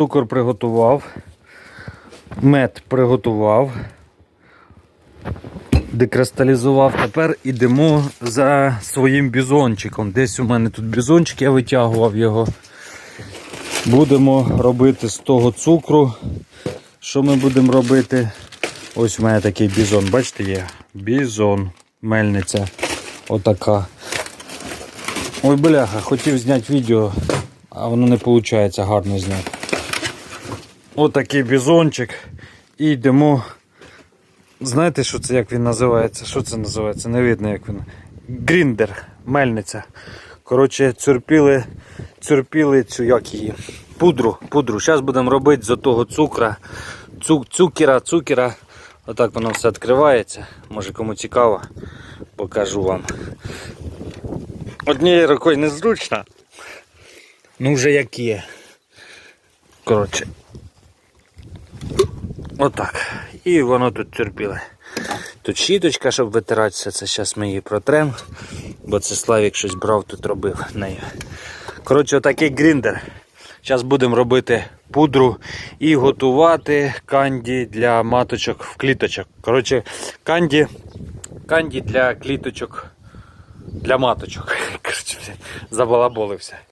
Цукор приготував, мед приготував, декристалізував. Тепер ідемо за своїм бізончиком. Десь у мене тут бізончик, я витягував його. Будемо робити з того цукру. Що ми будемо робити? Ось у мене такий бізон, бачите, є бізон, мельниця. Отака. Ой, бляха, хотів зняти відео, а воно не виходить гарно зняти. Отакий бізончик. І йдемо. Знаєте, що це як він називається? Що це називається? Не видно, як він. Гріндер, мельниця. Коротше, цюрпіли, цюрпіли цю як її. Пудру. пудру. Зараз будемо робити з того цукра. Цу, цукера, цукера. Отак воно все відкривається. Може кому цікаво, покажу вам. Однією рукою незручно. Ну вже як є. Коротше. Отак. І воно тут терпіле. Тут щіточка, щоб витиратися, це зараз ми її протрем, бо це Славік щось брав тут робив нею. Коротше, отакий гріндер. Зараз будемо робити пудру і готувати канді для маточок в кліточок. Коротше, канді, канді для кліточок для маточок. Коротше, забалаболився.